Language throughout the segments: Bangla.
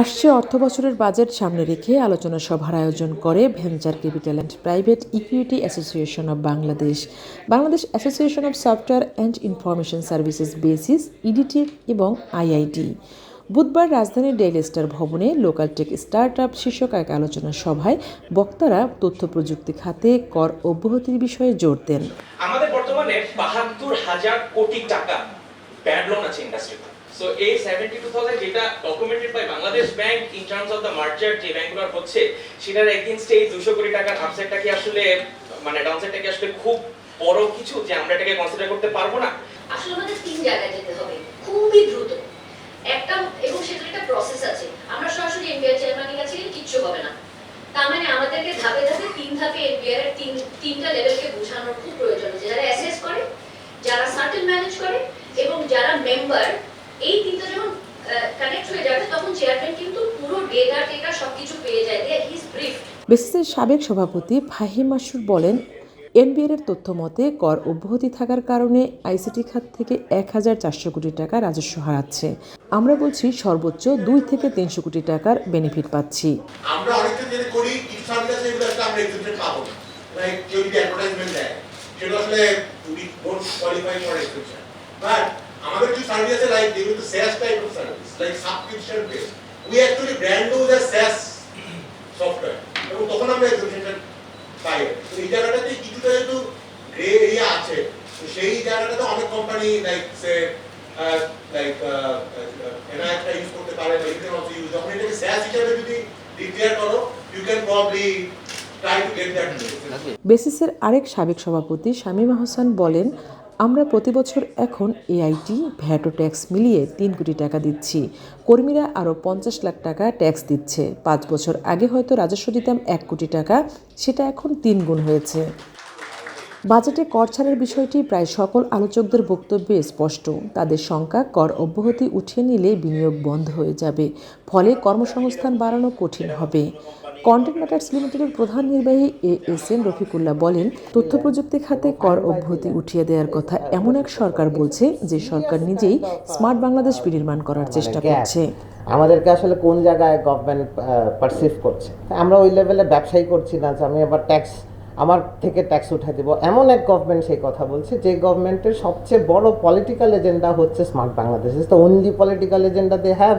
আসছে অর্থবছরের বাজেট সামনে রেখে আলোচনা সভার আয়োজন করে venture capital and private equity association of Bangladesh. Bangladesh association of software and information services BASIS ইডিটি এবং আইআইটি। বুধবার রাজধানীর ডেইলি স্টার ভবনে লোকাল টেক স্টার্ট আপ শীর্ষক এক আলোচনা সভায় বক্তারা তথ্য প্রযুক্তি খাতে কর অব্যাহতির বিষয়ে জোর দেন। আমাদের বর্তমানে বাহাত্তর হাজার কোটি টাকা ব্যাড লোন আছে ইন্ডাস্ট্রিতে সো এই সেভেন্টি টু থাউজেন্ড যেটা documented by Bangladesh bank in terms of the merger যে ব্যাংকগুলো হচ্ছে, সেটার এগেনস্টে এই দুশো কোটি টাকার আপসাইডটা কি আসলে মানে ডাউনসাইডটা কি আসলে খুব বড় কিছু যে আমরা এটাকে কনসিডার করতে পারব না? আসলে আমাদের তিন জায়গায় যেতে হবে, খুবই দ্রুত। একটা, এবং সেটার একটা প্রসেস আছে। আমরা সরাসরি এনবিআর চেয়ারম্যানের কাছে কিচ্ছু হবে না। তার মানে আমাদেরকে ধাপে ধাপে তিন ধাপে এনবিআর এর তিন, তিনটা লেভেলকে বোঝানোর খুব প্রয়োজন আছে। যারা অ্যাসেস করে, যারা সার্টেল ম্যানেজ করে, এবং যারা মেম্বার এই তিনটা যখন কানেক্ট হয়ে যাবে তখন চেয়ারম্যান কিন্তু পুরো ডেটা টেটা সবকিছু পেয়ে যায় দিয়ে হিজ ব্রিফ বেসিসের সাবেক সভাপতি ফাহিম মাসুর বলেন এনবিআর এর তথ্য মতে কর অব্যাহতি থাকার কারণে আইসিটি খাত থেকে এক হাজার চারশো কোটি টাকা রাজস্ব হারাচ্ছে। আমরা বলছি সর্বোচ্চ দুই থেকে তিনশো কোটি টাকার বেনিফিট পাচ্ছি। আমরা অনেকটা যেটা করি একটা আমরা এক্সেপশন পাবো লাইক কেউ যদি অ্যাডভার্টাইজমেন্ট দেয় সেটা আসলে we don't qualify for exception but আমাদের কিছু সার্ভিস আছে লাইক যেগুলো তো SaaS type of service like subscription base we actually brand those as SaaS software এবং তখন আমরা এক্সেপশন পাই। তো এই জায়গাটাতে কিছুটা যেহেতু গ্রে এরিয়া আছে তো সেই জায়গাটাতে অনেক কোম্পানি লাইক সে লাইক এনআইএফটা ইউজ করতে পারে বা ইউ ক্যান অলসো ইউজ যখন এটাকে SaaS হিসেবে যদি ডিক্লেয়ার করো ইউ ক্যান প্রবলি বেসিসের আরেক সাবেক সভাপতি শামীম আহসান বলেন আমরা প্রতি বছর এখন এআইটি ভ্যাট ট্যাক্স মিলিয়ে তিন কোটি টাকা দিচ্ছি। কর্মীরা আরও পঞ্চাশ লাখ টাকা ট্যাক্স দিচ্ছে। পাঁচ বছর আগে হয়তো রাজস্ব দিতাম এক কোটি টাকা, সেটা এখন তিন গুণ হয়েছে। বাজেটে কর ছাড়ের বিষয়টি প্রায় সকল আলোচকদের বক্তব্যে স্পষ্ট। তাদের শঙ্কা কর অব্যাহতি উঠিয়ে নিলে বিনিয়োগ বন্ধ হয়ে যাবে। ফলে কর্মসংস্থান বাড়ানো কঠিন হবে। কন্টেন্ট ম্যাটার্স লিমিটেডের প্রধান নির্বাহী এ এস এম রফিকুল্লাহ বলেন তথ্য প্রযুক্তি খাতে কর অব্যাহতি উঠিয়ে দেওয়ার কথা এমন এক সরকার বলছে যে সরকার নিজেই স্মার্ট বাংলাদেশ বিনির্মাণ করার চেষ্টা মানে করছে। আমাদেরকে আসলে কোন জায়গায় গভর্নমেন্ট পারসিভ করছে? আমরা ওই লেভেলে ব্যবসায়ী করছি না যে আমি আবার ট্যাক্স আমার থেকে ট্যাক্স উঠাই দিব। এমন এক গভর্নমেন্ট সেই কথা বলছে যে গভর্নমেন্টের সবচেয়ে বড় পলিটিক্যাল এজেন্ডা হচ্ছে smart Bangladesh. Is the only political agenda they have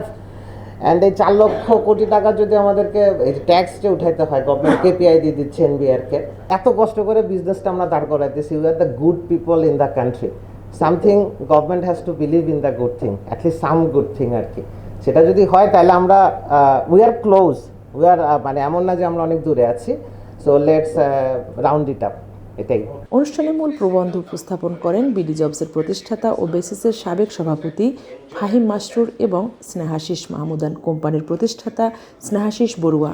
and এই চার লক্ষ কোটি টাকা যদি আমাদেরকে ট্যাক্স যে উঠাইতে হয় গভর্নমেন্ট কেপিআই দিয়ে দিচ্ছে এনবিআরকে এত কষ্ট করে বিজনেসটা আমরা দাঁড় করাইতেছি। We are the good people in the country something government has to believe in the good thing at least some good thing আর কি। সেটা যদি হয়, তাহলে আমরা we are close we are মানে এমন না যে আমরা অনেক দূরে আছি। So let's round it up এটাই। অনুষ্ঠানে মূল প্রবন্ধ উপস্থাপন করেন বিডি জবসের প্রতিষ্ঠাতা ও বেসিসের সাবেক সভাপতি ফাহিম মাসরুর এবং স্নেহাশিস মাহমুদান কোম্পানির প্রতিষ্ঠাতা স্নেহাশিস বড়ুয়া।